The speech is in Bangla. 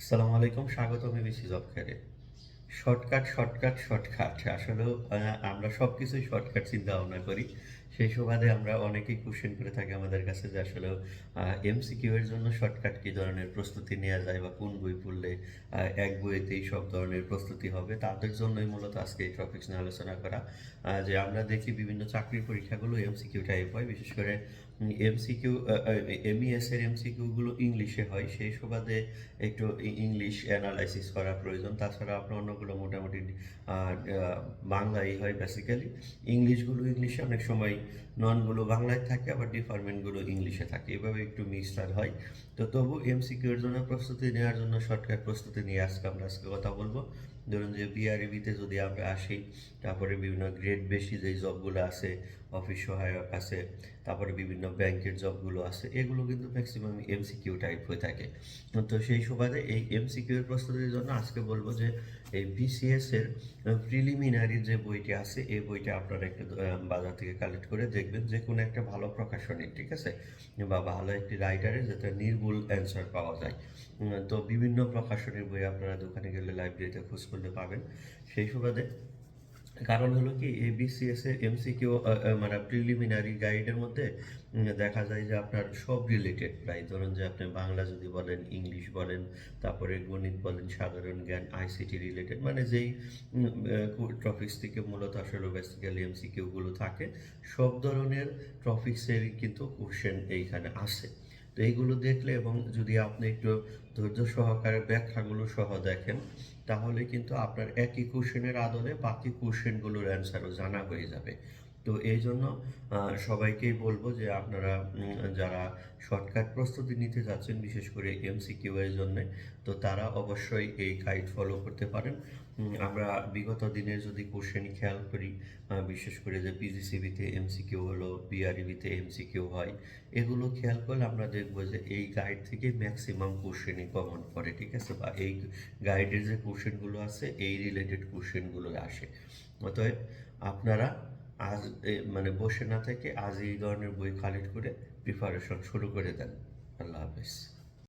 আসসালামু আলাইকুম স্বাগতম ABC job career shortcut shortcut shortcut. আসলেও আহ, আমরা সব কিছুই শর্টকাট চিন্তা ভাবনা করি। সেই সুবাদে আমরা অনেকেই কোশ্চেন করে থাকি আমাদের কাছে যে আসলে এমসিকিউ এর জন্য শর্টকাট কি ধরনের প্রস্তুতি নেওয়া যায় বা কোন বই পড়লে এক বইতেই সব ধরনের প্রস্তুতি হবে তাদের জন্যই মূলত আজকে এই টপিক্স নিয়ে আলোচনা করা। যে আমরা দেখি বিভিন্ন চাকরির পরীক্ষাগুলো এমসিকিউ টাইপ হয় বিশেষ করে এমসিকিউ এমইএস এর এমসিকিউ গুলো ইংলিশে হয়, সেই সুবাদে একটু ইংলিশ অ্যানালাইসিস করা প্রয়োজন। তাছাড়া আপনার অন্যগুলো মোটামুটি বাংলাই হয় বেসিক্যালি ইংলিশগুলো ইংলিশে অনেক সময় ননগুলো বাংলায় থাকে, আবার ডিপার্টমেন্টগুলো ইংলিশে থাকে। এভাবে একটু মিক্সচার হয়। তো তবু এমসিকিউ এর জন্য প্রস্তুতি নেওয়ার জন্য শর্টকাট প্রস্তুতি নিয়ে আজকে আমরা আজকে কথা বলব। ধরুন যে বিআরবিতে যদি আমরা আসি, তারপরে বিভিন্ন গ্রেড বেশি যে জবগুলো আছে অফিস সহায়ক আছে, তারপরে বিভিন্ন ব্যাংকের জবগুলো আছে, এগুলো কিন্তু ম্যাক্সিমাম এমসিকিউ টাইপ হয়ে থাকে। তো সেই সুবাদে এই এমসিকিউ এর প্রস্তুতির জন্য আজকে বলব যে এই বিসিএস এর প্রিলিমিনারি যে বইটি আছে, এই বইটা আপনারা একটু বাজার থেকে কালেক্ট করে দেখবেন যে কোনো একটা ভালো প্রকাশনী ঠিক আছে? বা ভালো একটি রাইটারের যাতে নির্ভুল অ্যান্সার পাওয়া যায়। তো বিভিন্ন প্রকাশনীর বই আপনারা দোকানে গেলে লাইব্রেরিতে খোঁজ করলে পাবেন সেই সুবাদে কারণ হলো কি, এই বিসিএস এর এমসিকিউ মানে প্রিলিমিনারি গাইডের মধ্যে দেখা যায় যে আপনার সব রিলেটেড প্রায় ধরুন যে আপনি বাংলা যদি বলেন ইংলিশ বলেন, তারপরে গণিত বলেন, সাধারণ জ্ঞান আইসিটি রিলেটেড মানে যেই টপিক্স থেকে মূলত আসলে বেসিক্যালি এমসিকিউ গুলো থাকে, সব ধরনের টপিক্সের কিন্তু কোশ্চেন এইখানে আসে। তো এইগুলো দেখলে এবং যদি আপনি একটু ধৈর্য সহকারে ব্যাখ্যাগুলো সহ দেখেন, তাহলে কিন্তু আপনার একই কোশ্চেনের আদলে বাকি কোশ্চেনগুলোর অ্যান্সারও জানা হয়ে যাবে। তো এই জন্য সবাইকেই বলব যে আপনারা যারা শর্টকাট প্রস্তুতি নিতে যাচ্ছেন, বিশেষ করে এমসিকিউ এর জন্য, তো তারা অবশ্যই এই গাইড ফলো করতে পারেন। আমরা বিগত দিনে যদি কোশ্চেন খেয়াল করি বিশেষ করে যে পিজিসিবিতে এমসিকিউ হলো বিআরইবিতে এমসিকিউ হয়, এগুলো খেয়াল করলে আমরা দেখব যে এই গাইড থেকে ম্যাক্সিমাম কোশ্চেনই কমন পড়ে, ঠিক আছে? বা এই গাইডের যে কোশ্চেনগুলো আছে, এই রিলেটেড কোশ্চেনগুলো আসে। অতএব আপনারা আজ মানে বসে না থেকে আজ এই ধরনের বই কালেক্ট করে প্রিপারেশন শুরু করে দেন। আল্লাহ হাফেজ।